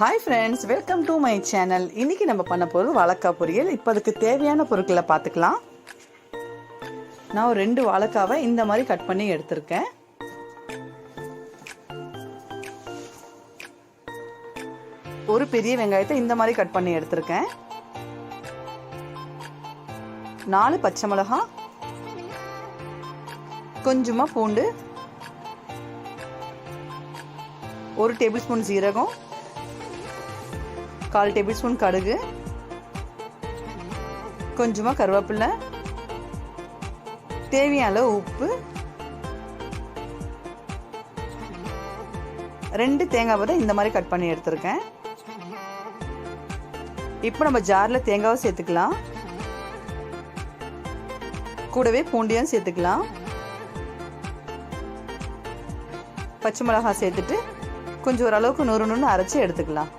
Hi friends welcome to my channel இன்னைக்கு நம்ம பண்ண போகிறது வாழைக்காய் பொரியல். இப்போ அதுக்கு தேவையான பொருட்களை பார்த்துக்கலாம். நான் ஒரு ரெண்டு வாழைக்காவை இந்த மாதிரி கட் பண்ணி எடுத்திருக்கேன். ஒரு பெரிய வெங்காயத்தை இந்த மாதிரி கட் பண்ணி எடுத்திருக்கேன். நாலு பச்சை மிளகாய் கொஞ்சமா பூண்டு. ஒரு டேபிள் ஸ்பூன் சீரகம். கால் டேபிள் ஸ்பூன் கடுகு கொஞ்சமாக கருவேப்பிலை தேவையான அளவு உப்பு ரெண்டு தேங்காய் பதம் இந்த மாதிரி கட் பண்ணி எடுத்திருக்கேன். இப்போ நம்ம ஜாரில் தேங்காவை சேர்த்துக்கலாம். கூடவே பூண்டியும் சேர்த்துக்கலாம். பச்சை மிளகாய் சேர்த்துட்டு கொஞ்சம் ஓரளவுக்கு நூறு நூறு அரைச்சி எடுத்துக்கலாம்.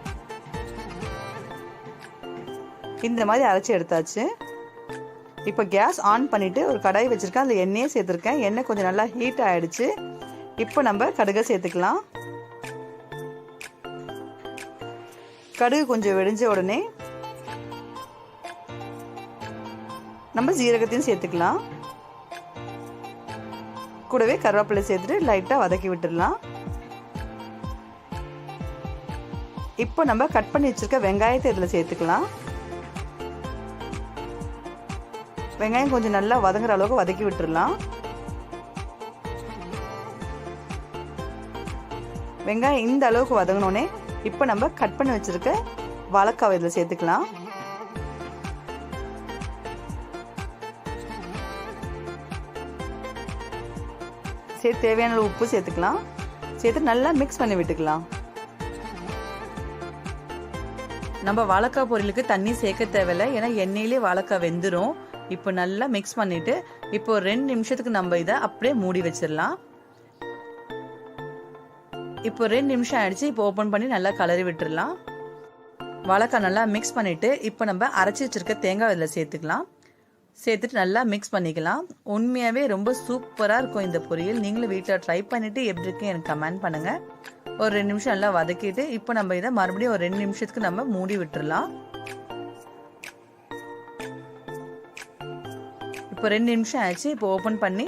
இந்த மாதிரி அரைச்சி எடுத்தாச்சு. இப்போ கேஸ் ஆன் பண்ணிவிட்டு ஒரு கடாய் வச்சுருக்கேன். அதில் எண்ணெயே சேர்த்துருக்கேன். எண்ணெய் கொஞ்சம் நல்லா ஹீட் ஆகிடுச்சு இப்போ நம்ம கடுகை சேர்த்துக்கலாம். கடுகு கொஞ்சம் வெடிஞ்ச உடனே நம்ம ஜீரகத்தையும் சேர்த்துக்கலாம். கூடவே கருவேப்பிலை சேர்த்துட்டு லைட்டாக வதக்கி விட்டுடலாம். இப்போ நம்ம கட் பண்ணி வச்சிருக்க வெங்காயத்தை இதில் சேர்த்துக்கலாம். வெங்காயம் கொஞ்சம் நல்லா வதங்குற அளவுக்கு வதக்கி விட்டுடலாம் வெங்காயம் இந்த அளவுக்கு வதங்கினோடனே இப்போ நம்ம கட் பண்ணி வச்சிருக்க வாழைக்காவை இதில் சேர்த்துக்கலாம். சேர்த்து தேவையான உப்பு சேர்த்துக்கலாம். சேர்த்து நல்லா மிக்ஸ் பண்ணி விட்டுக்கலாம். நம்ம வாழைக்காய் பொரியலுக்கு தண்ணி சேர்க்க தேவையில்லை ஏன்னா எண்ணெயிலே வாழைக்காய் வெந்துடும் இப்போ நல்லா மிக்ஸ் பண்ணிட்டு இப்போ ரெண்டு நிமிஷத்துக்கு நம்ம இதை அப்படியே மூடி வச்சிடலாம். இப்போ ரெண்டு நிமிஷம் ஆயிடுச்சு இப்போ ஓப்பன் பண்ணி நல்லா கலரி விட்டுடலாம். வழக்கம் நல்லா மிக்ஸ் பண்ணிட்டு இப்போ நம்ம அரைச்சி வச்சிருக்க தேங்காய் இதில் சேர்த்துக்கலாம். சேர்த்துட்டு நல்லா மிக்ஸ் பண்ணிக்கலாம். உண்மையாகவே ரொம்ப சூப்பராக இருக்கும் இந்த பொரியல். நீங்களும் வீட்டில் ட்ரை பண்ணிவிட்டு எப்படி இருக்கு எனக்கு கமெண்ட் பண்ணுங்கள் ஒரு ரெண்டு நிமிஷம் நல்லா வதக்கிட்டு இப்போ நம்ம இதை மறுபடியும் ஒரு ரெண்டு நிமிஷத்துக்கு நம்ம மூடி விட்டுடலாம். இப்போ ரெண்டு நிமிஷம் ஆயிடுச்சு. இப்போ ஓப்பன் பண்ணி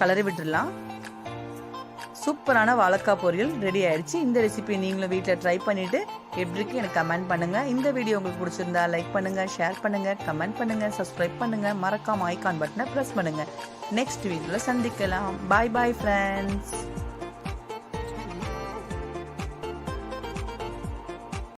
கலரி விட்டுடலாம். சூப்பரான வாழைக்காய் பொரியல் ரெடி ஆயிடுச்சு. இந்த ரெசிபி நீங்களும் வீட்டில் ட்ரை பண்ணிட்டு எப்படி இருக்கு எனக்கு கமெண்ட் பண்ணுங்க. இந்த வீடியோ உங்களுக்கு பிடிச்சிருந்தா லைக் பண்ணுங்க ஷேர் பண்ணுங்க கமெண்ட் பண்ணுங்க சப்ஸ்கிரைப் பண்ணுங்க. மறக்காம ஐகான் பட்டனை ப்ரெஸ் பண்ணுங்க. நெக்ஸ்ட் வீடியோவில் சந்திக்கலாம். பாய் பாய் ஃப்ரெண்ட்ஸ்